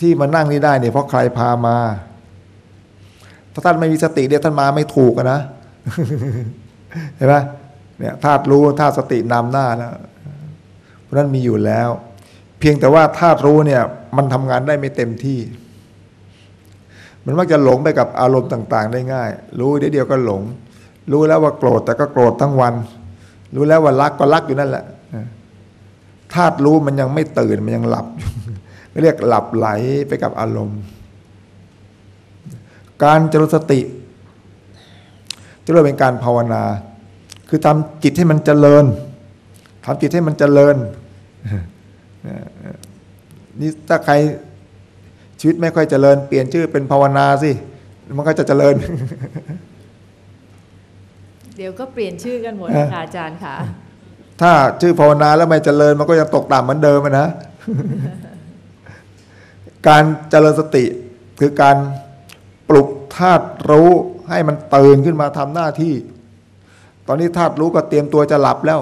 ที่มานั่งนี่ได้เนี่ยเพราะใครพามา ถ้าท่านไม่มีสติเดี๋ยวท่านมาไม่ถูกนะเห็นไหมเนี่ยธาตุรู้ธาตุสตินำหน้าแล้วเพราะนั้นมีอยู่แล้ว เพียงแต่ว่าธาตุรู้เนี่ย มันทำงานได้ไม่เต็มที่ มันมักจะหลงไปกับอารมณ์ต่าง ๆ ได้ง่าย รู้เดี๋ยวเดียวก็หลง รู้แล้วว่าโกรธแต่ก็โกรธทั้งวัน รู้แล้วว่ารักก็รักอยู่นั่นแหละธาตุรู้มันยังไม่ตื่นมันยังหลับ เรียกหลับไหลไปกับอารมณ์ การเจริญสติจะเรียกเป็นการภาวนา คือทำจิตให้มันเจริญทำจิตให้มันเจริญนี่ถ้าใครชีวิตไม่ค่อยเจริญ เปลี่ยนชื่อเป็นภาวนาสิมันก็จะเจริญ เดี๋ยวก็เปลี่ยนชื่อกันหมดค่ะอาจารย์ค่ะ ถ้าชื่อภาวนาแล้วไม่เจริญ มันก็ยังตกต่ำเหมือนเดิมนะ การเจริญสติคือการปลุกธาตุรู้ให้มันตื่นขึ้นมาทำหน้าที่ ตอนนี้ธาตุรู้ก็เตรียมตัวจะหลับแล้ว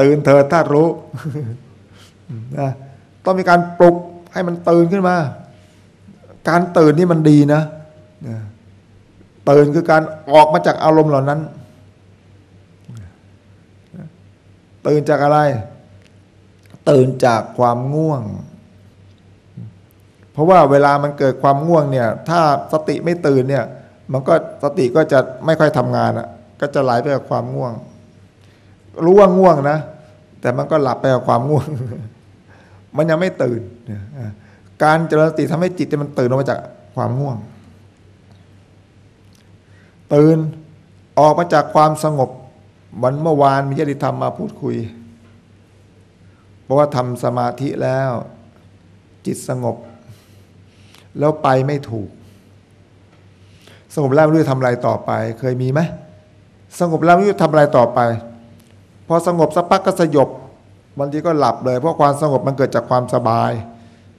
ตื่นเถิดธาตุรู้นะต้องมีการปลุกให้มันตื่นขึ้นมา การตื่นนี่มันดีนะตื่นคือการออกมาจากอารมณ์เหล่านั้น ตื่นจากอะไร ตื่นจากความง่วง เพราะว่าเวลามันเกิดความง่วงเนี่ย ถ้าสติไม่ตื่นเนี่ย มันก็สติก็จะไม่ค่อยทำงานอะ ก็จะไหลไปกับความง่วง รู้ว่าง่วงนะ แต่มันก็หลับไปกับความง่วง มันยังไม่ตื่น การเจริญสติทำให้จิตมันตื่นออกมาจากความง่วง ตื่นออกมาจากความสงบวันเมื่อวานมีญาติธรรมมาพูดคุย ราะว่าทำสมาธิแล้ว จิตสงบ แล้วไปไม่ถูก สงบแล้วไม่รู้จะทำอะไรต่อไป เคยมีไหมสงบแล้วไม่รู้จะทำอะไรต่อไป พอสงบสักพักก็สยบบางทีก็หลับเลย เพราะความสงบมันเกิดจากความสบาย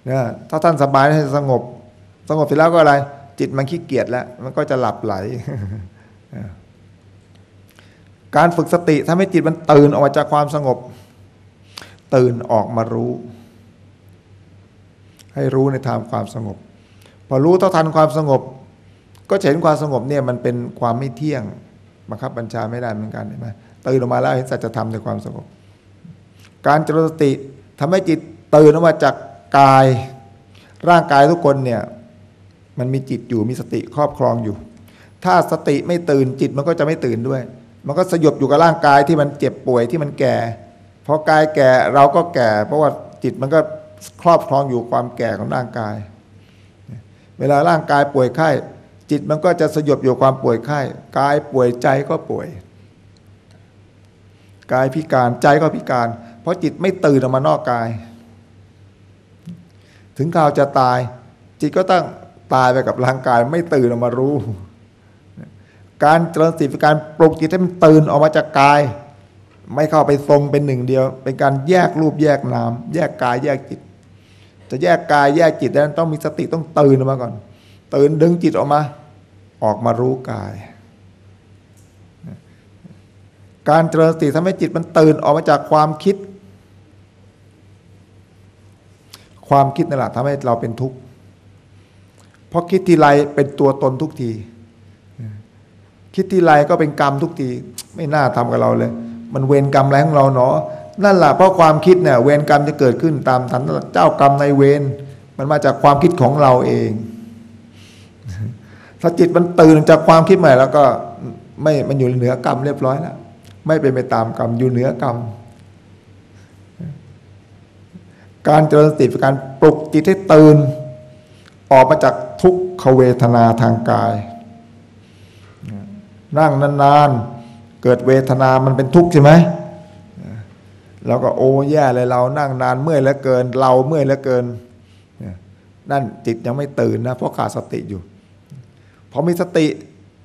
เนี่ยถ้าท่านสบายให้สงบ สงบเสร็จแล้วก็อะไร จิตมันขี้เกียจแล้ว มันก็จะหลับไหล การฝึกสติทำให้จิตมันตื่นออกมาจากความสงบ ตื่นออกมารู้ ให้รู้ในทางความสงบ พอรู้เท่าทันความสงบ ก็เห็นความสงบเนี่ยมันเป็นความไม่เที่ยงบังคับบัญชาไม่ได้เหมือนกันเห็นไหมตื่นออกมาแล้วเห็นสัจธรรมในความสงบ การเจริญสติทำให้จิตตื่นออกมาจากกาย ร่างกายทุกคนเนี่ยมันมีจิตอยู่มีสติครอบครองอยู่ ถ้าสติไม่ตื่นจิตมันก็จะไม่ตื่นด้วย มันก็สยบอยู่กับร่างกายที่มันเจ็บป่วยที่มันแก่ พอกายแก่เราก็แก่ เพราะว่าจิตมันก็ครอบครองอยู่ความแก่ของร่างกาย เวลาร่างกายป่วยไข้ จิตมันก็จะสยบอยู่ความป่วยไข้กายป่วยใจก็ป่วย กายพิการใจก็พิการ เพราะจิตไม่ตื่นออกมานอกกาย ถึงข่าวจะตาย จิตก็ต้องตายไปกับร่างกายไม่ตื่นออกมารู้ การเจริญสติเป็นการปลุกจิตให้มันตื่นออกมาจากกาย ไม่เข้าไปทรงเป็นหนึ่งเดียว เป็นการแยกรูปแยกนาม แยกกายแยกจิต จะแยกกายแยกจิตนั้นต้องมีสติต้องตื่นออกมาก่อน ตื่นดึงจิตออกมา ออกมารู้กาย การเจริญสติทำให้จิตมันตื่นออกมาจากความคิด ความคิดนั่นแหละทำให้เราเป็นทุกข์เพราะคิดทีไรเป็นตัวตนทุกที คิดทีไรก็เป็นกรรมทุกที ไม่น่าทำกับเราเลย มันเวรกรรมอะไรของเราเนาะนั่นแหละเพราะความคิดเนี่ยเวรกรรมจะเกิดขึ้นตามทันเจ้ากรรมในเวรมันมาจากความคิดของเราเอง ถ้าจิตมันตื่นจากความคิดใหม่แล้วก็ไม่มันอยู่เหนือกรรมเรียบร้อยแล้วไม่เป็นไปตามกรรมอยู่เหนือกรรม การเจริญสติเป็นการปลุกจิตให้ตื่นออกมาจากทุกขเวทนาทางกาย นั่งนานๆ เกิดเวทนามันเป็นทุกข์ใช่ไหมเราก็โอ้แย่เลยเรานั่งนานเมื่อยเหลือเกิน เราเมื่อยเหลือเกินนั่นจิตยังไม่ตื่นนะเพราะขาดสติอยู่พอมีสติ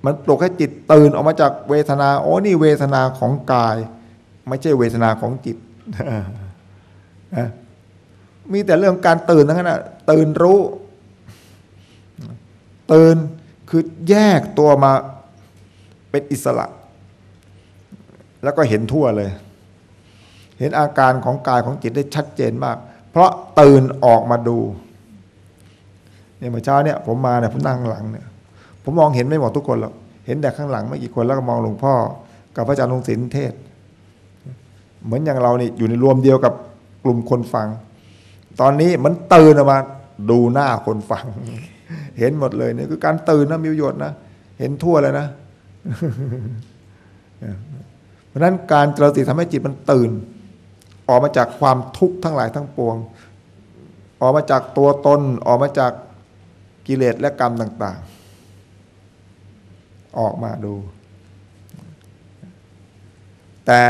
มันปลุกให้จิตตื่นออกมาจากเวทนาโอ้นี่เวทนาของกาย ไม่ใช่เวทนาของจิตมีแต่เรื่องการตื่นทั้งนั้นตื่นรู้ ตื่นคือแยกตัวมาเป็นอิสระ แล้วก็เห็นทั่วเลย เห็นอาการของกายของจิตได้ชัดเจนมาก เพราะตื่นออกมาดูเนี่ยเมื่อเช้าเนี่ยผมมาเนี่ยผมนั่งหลังเนี่ยผมมองเห็นไม่หมดทุกคนหรอกเห็นแต่ข้างหลังไม่กี่คนแล้วก็มองหลวงพ่อ กับพระอาจารย์ลงศิลเทศ เหมือนอย่างเรานี่อยู่ในรวมเดียวกับกลุ่มคนฟัง ตอนนี้มันตื่นออกมาดูหน้าคนฟัง เห็นหมดเลยเนี่ยคือการตื่นนะมีประโยชน์นะ เห็นทั่วเลยนะ ราะนั้นการเจริญสติทำให้จิตมันตื่น ออกมาจากความทุกข์ทั้งหลายทั้งปวง ออกมาจากตัวตน ออกมาจากกิเลสและกรรมต่าง ๆ ออกมาดู แต่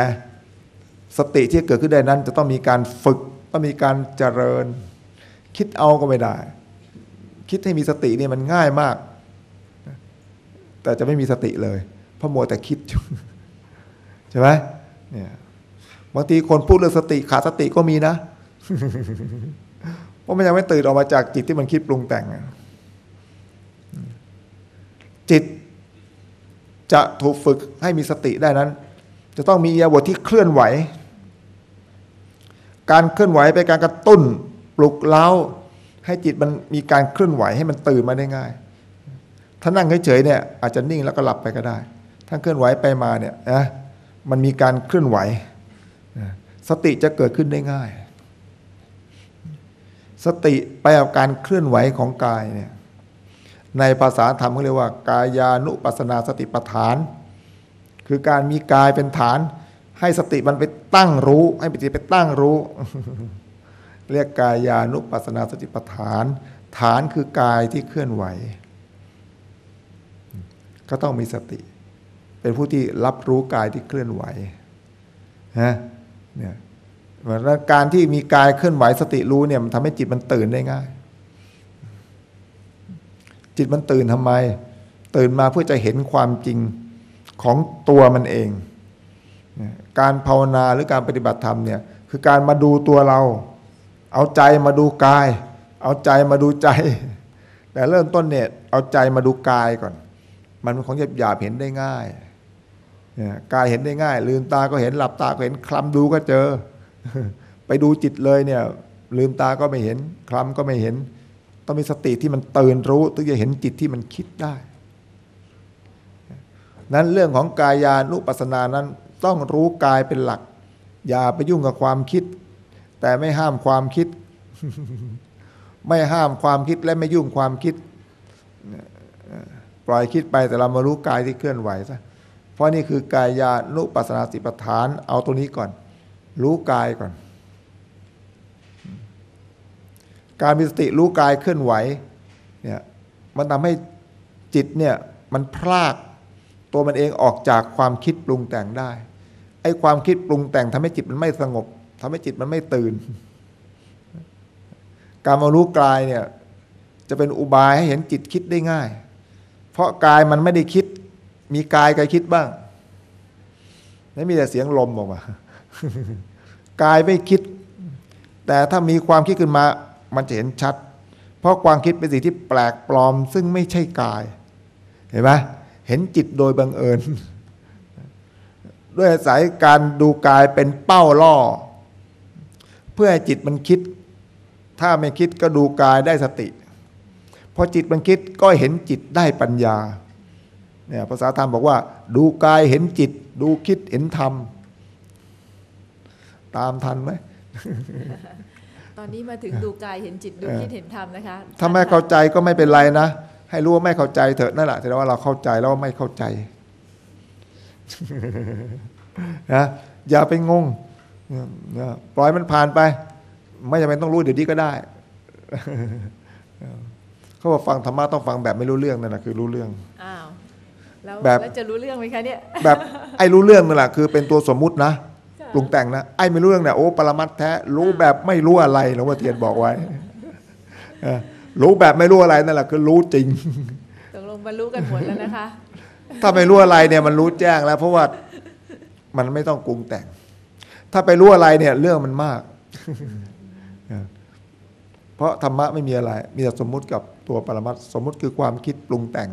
สติที่เกิดขึ้นได้นั้น จะต้องมีการฝึกต้องมีการเจริญ คิดเอาก็ไม่ได้ คิดให้มีสติเนี่ยมันง่ายมาก แต่จะไม่มีสติเลย เพราะมัวแต่คิดอยู่ ช่ไหมเนี่ยบางทีคนพูดเรื่องสติขาดสติก็มีนะเพราะมันยังไม่ตื่นออกมาจากจิตที่มันคิดปรุงแต่งอะจิตจะถูกฝึกให้มีสติได้นั้น จะต้องมีอิริยาบทที่เคลื่อนไหว การเคลื่อนไหวเป็นการกระตุ้นปลุกเล้า ให้จิตมันมีการเคลื่อนไหวให้มันตื่นมาได้ง่าย ถ้านั่งเฉยๆเนี่ยอาจจะนิ่งแล้วก็หลับไปก็ได้ ถ้าเคลื่อนไหวไปมาเนี่ยนะ มันมีการเคลื่อนไหว สติจะเกิดขึ้นได้ง่าย สติไปกับการเคลื่อนไหวของกายเนี่ยในภาษาธรรมเขาเรียกว่ากายานุปัสนาสติปัฏฐาน คือการมีกายเป็นฐาน ให้สติมันไปตั้งรู้ ให้สติไปตั้งรู้ เรียกกายานุปัสสนาสติปัฏฐาน ฐานคือกายที่เคลื่อนไหว ก็ต้องมีสติ เป็นผู้ที่รับรู้กายที่เคลื่อนไหวนะเนี่ยการที่มีกายเคลื่อนไหวสติรู้เนี่ยมันทำให้จิตมันตื่นได้ง่าย จิตมันตื่นทำไม ตื่นมาเพื่อจะเห็นความจริงของตัวมันเอง การภาวนาหรือการปฏิบัติธรรมเนี่ยคือการมาดูตัวเรา เอาใจมาดูกาย เอาใจมาดูใจ แต่เริ่มต้นเนี่ยเอาใจมาดูกายก่อน มันเป็นของหยาบๆเห็นได้ง่าย กายเห็นได้ง่าย ลืมตาก็เห็นหลับตาก็เห็นคลำดูก็เจอ ไปดูจิตเลยเนี่ยลืมตาก็ไม่เห็นคลำก็ไม่เห็น ต้องมีสติที่มันตื่นรู้ถึงจะเห็นจิตที่มันคิดได้ นั้นเรื่องของกายานุปัสสนานั้นต้องรู้กายเป็นหลัก อย่าไปยุ่งกับความคิด แต่ไม่ห้ามความคิด ไม่ห้ามความคิดและไม่ยุ่งความคิด ปล่อยคิดไปแต่เรามารู้กายที่เคลื่อนไหวซะ เพราะนี่คือกายานุปัสสนาสิปฐาน เอาตัวนี้ก่อน รู้กายก่อน การมีสติรู้กายเคลื่อนไหวเนี่ยมันทำให้จิตเนี่ยมันพลากตัวมันเองออกจากความคิดปรุงแต่งได้ไอ้ความคิดปรุงแต่งทำให้จิตมันไม่สงบทำให้จิตมันไม่ตื่น การมารู้กายเนี่ยจะเป็นอุบายให้เห็นจิตคิดได้ง่าย เพราะกายมันไม่ได้คิด มีกายกายคิดบ้างไม่มีแต่เสียงลมออกมากายไม่คิด แต่ถ้ามีความคิดขึ้นมา มันจะเห็นชัด เพราะความคิดเป็นสิ่งที่แปลกปลอม ซึ่งไม่ใช่กาย เห็นไหมเห็นจิตโดยบังเอิญ ด้วยอาศัยการดูกายเป็นเป้าล่อ เพื่อให้จิตมันคิด ถ้าไม่คิดก็ดูกายได้สติพอจิตมันคิดก็เห็นจิตได้ปัญญา เนี่ยภาษาธรรมบอกว่า ดูกายเห็นจิต ดูคิดเห็นธรรม ตามทันไหมตอนนี้มาถึงดูกายเห็นจิตดูคิดเห็นธรรมนะคะ ถ้าไม่เข้าใจก็ไม่เป็นไรนะ ให้รู้ว่าไม่เข้าใจเถอะนั่นแหละแสดงว่าเราเข้าใจแล้วว่าไม่เข้าใจนะอย่าไปงงนะปล่อยมันผ่านไป ไม่จำเป็นต้องรู้เดี๋ยวนี้ก็ได้ เขาบอกฟังธรรมะต้องฟังแบบไม่รู้เรื่องนั่นแหละคือรู้เรื่องอ้าว แล้วแบบแล้วจะรู้เรื่องไหมคะเนี่ยแบบไอ้รู้เรื่องนั่นแหละคือเป็นตัวสมมุตินะปรุงแต่งนะไอ้ไม่รู้เรื่องเนี่ยโอ้ปรมัตถ์แท้รู้แบบไม่รู้อะไรหลวงพ่อเทียนบอกไว้เออรู้แบบไม่รู้อะไรนั่นแหละคือรู้จริงตกลงบรรลุกันหมดแล้วนะคะ ถ้าไม่รู้อะไรเนี่ยมันรู้แจ้งแล้ว เพราะว่ามันไม่ต้องปรุงแต่ง ถ้าไปรู้อะไรเนี่ย เรื่องมันมาก เพราะธรรมะไม่มีอะไร มีแต่สมมุติกับตัวปรมัตถ์สมมุติคือความคิดปรุงแต่ง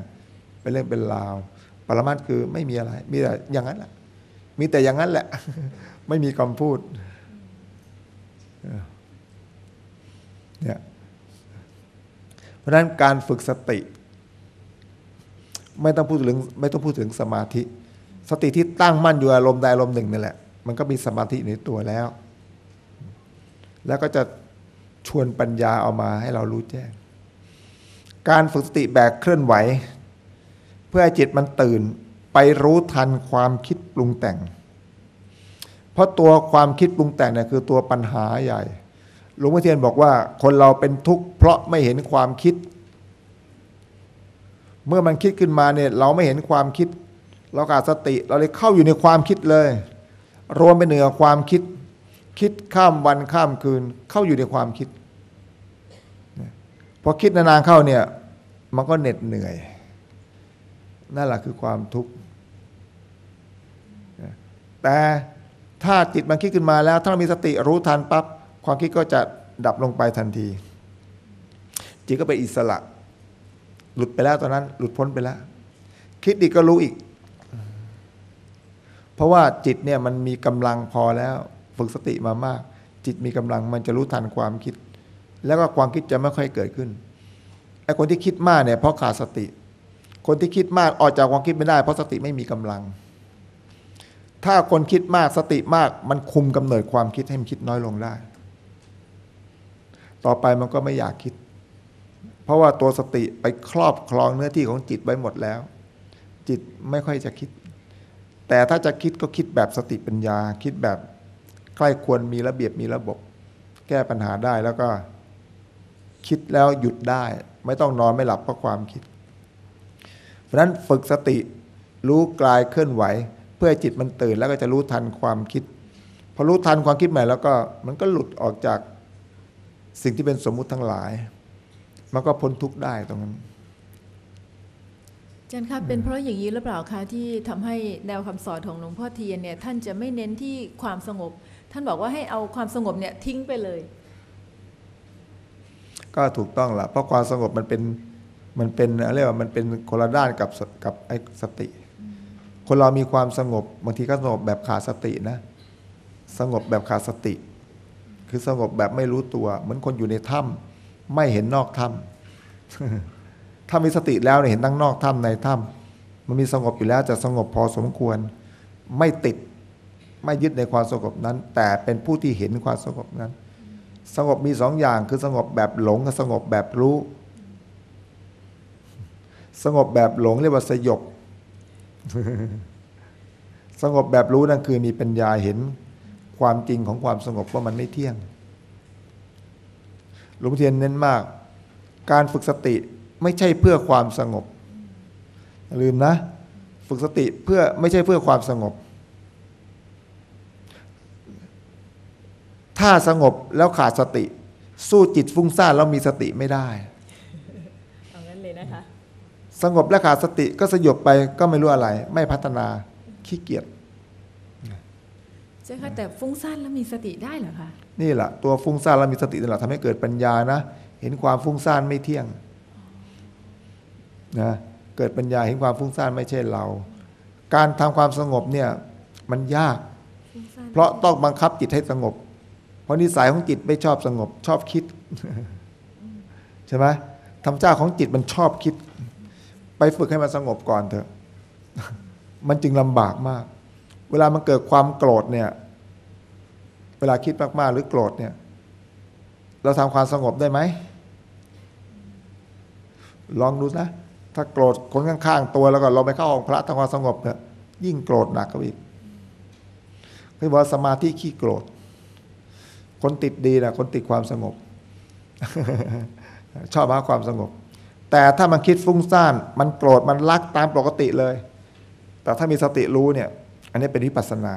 เป็นเรื่องเป็นราว ปรมัตคือไม่มีอะไร มีแต่อย่างนั้นแหละ มีแต่อย่างนั้นแหละ ไม่มีคำพูดเนี่ยเพราะนั้นการฝึกสติ ไม่ต้องพูดถึงไม่ต้องพูดถึงสมาธิ สติที่ตั้งมั่นอยู่อารมณ์ใดอารมณ์หนึ่งนั่นแหละ มันก็มีสมาธิในตัวแล้ว แล้วก็จะชวนปัญญาเอามาให้เรารู้แจ้ง การฝึกสติแบบเคลื่อนไหว พื่อให้จิตมันตื่นไปรู้ทันความคิดปรุงแต่ง เพราะตัวความคิดปรุงแต่งเนี่ยคือตัวปัญหาใหญ่ หลวงพ่อเทียนบอกว่า คนเราเป็นทุกข์เพราะไม่เห็นความคิด เมื่อมันคิดขึ้นมาเนี่ยเราไม่เห็นความคิด เราขาดสติ เราเลยเข้าอยู่ในความคิดเลย รวมไปเหนือความคิด คิดข้ามวันข้ามคืน เข้าอยู่ในความคิดพอคิดนานๆเข้าเนี่ย มันก็เหน็ดเหนื่อย นั่นแหละคือความทุกข์แต่ถ้าจิตมันคิดขึ้นมาแล้ว ถ้าเรามีสติรู้ทันปั๊บความคิดก็จะดับลงไปทันที จิตก็เป็นอิสระ หลุดไปแล้วตอนนั้น หลุดพ้นไปแล้ว คิดอีกก็รู้อีก เพราะว่าจิตเนี่ยมันมีกำลังพอแล้ว ฝึกสติมามาก จิตมีกำลังมันจะรู้ทันความคิด แล้วก็ความคิดจะไม่ค่อยเกิดขึ้นไอ้คนที่คิดมากเนี่ยเพราะขาดสติ คนที่คิดมากออกจากความคิดไม่ได้ เพราะสติไม่มีกำลัง ถ้าคนคิดมากสติมากมันคุมกำเนิดความคิดให้มันคิดน้อยลงได้ ต่อไปมันก็ไม่อยากคิด เพราะว่าตัวสติไปครอบครองเนื้อที่ของจิตไว้หมดแล้ว จิตไม่ค่อยจะคิด แต่ถ้าจะคิดก็คิดแบบสติปัญญา คิดแบบใกล้ควรมีระเบียบมีระบบ แก้ปัญหาได้แล้วก็คิดแล้วหยุดได้ ไม่ต้องนอนไม่หลับเพราะความคิด ราะฉะนั้นฝึกสติรู้กลายเคลื่อนไหว เพื่อให้จิตมันตื่นแล้วก็จะรู้ทันความคิด พอรู้ทันความคิดใหม่แล้วก็มันก็หลุดออกจากสิ่งที่เป็นสมมุติทั้งหลาย มันก็พ้นทุกข์ได้ตรงนั้นอาจารย์คะเป็นเพราะอย่างนี้หรือเปล่าคะที่ทำให้แนวคำสอนของหลวงพ่อเทียนเนี่ยท่านจะไม่เน้นที่ความสงบ ท่านบอกว่าให้เอาความสงบเนี่ยทิ้งไปเลย ก็ถูกต้องละเพราะความสงบมันเป็น มันเป็นเรียกว่ามันเป็นคนละด้านกับกับไอ้สติ คนเรามีความสงบบางทีก็สงบแบบขาดสตินะ สงบแบบขาดสติ คือสงบแบบไม่รู้ตัว เหมือนคนอยู่ในถ้ำไม่เห็นนอกถ้ำถ้ามีสติแล้วเนี่ยเห็นทั้งนอกถ้ำในถ้ำมันมีสงบอยู่แล้วจะสงบพอสมควร ไม่ติดไม่ยึดในความสงบนั้น แต่เป็นผู้ที่เห็นความสงบนั้น สงบมีสองอย่างคือสงบแบบหลงกับสงบแบบรู้ สงบแบบหลงเรียกว่าสยบ สงบแบบรู้นั่นคือมีปัญญาเห็นความจริงของความสงบว่ามันไม่เที่ยง หลวงพ่อเทียนเน้นมาก การฝึกสติไม่ใช่เพื่อความสงบ ลืมนะ ฝึกสติเพื่อไม่ใช่เพื่อความสงบ ถ้าสงบแล้วขาดสติ สู้จิตฟุ้งซ่านแล้วมีสติไม่ได้เอางั้นเลยนะคะ สงบและขาดสติก็สยบไปก็ไม่รู้อะไร ไม่พัฒนาขี้เกียจใช่ค่ะแต่ฟุ้งซ่านแล้วมีสติได้เหรอคะนี่แหละตัวฟุ้งซ่านแล้วมีสตินี่แหละทำให้เกิดปัญญานะ เห็นความฟุ้งซ่านไม่เที่ยงนะเกิดปัญญาเห็นความฟุ้งซ่านไม่ใช่เรา การทำความสงบเนี่ยมันยากฟุ้งซ่านเพราะต้องบังคับจิตให้สงบ เพราะนิสัยของจิตไม่ชอบสงบ ชอบคิด ใช่ไหมธรรมชาติของจิตมันชอบคิด ไปฝึกให้มันสงบก่อนเถอะ มันจึงลำบากมาก เวลามันเกิดความโกรธเนี่ย เวลาคิดมากๆหรือโกรธเนี่ย เราทำความสงบได้ไหม ลองดูนะ ถ้าโกรธคนข้างๆตัวแล้วก็เราไปเข้าห้องพระทำความสงบเนี่ยยิ่งโกรธหนักเข้าไปอีกคือว่าสมาธิขี้โกรธ คนติดดีนะคนติดความสงบ ชอบหาความสงบ แต่ถ้ามันคิดฟุ้งซ่าน มันโกรธมันรักตามปกติเลย แต่ถ้ามีสติรู้เนี่ย อันนี้เป็นวิปัสสนา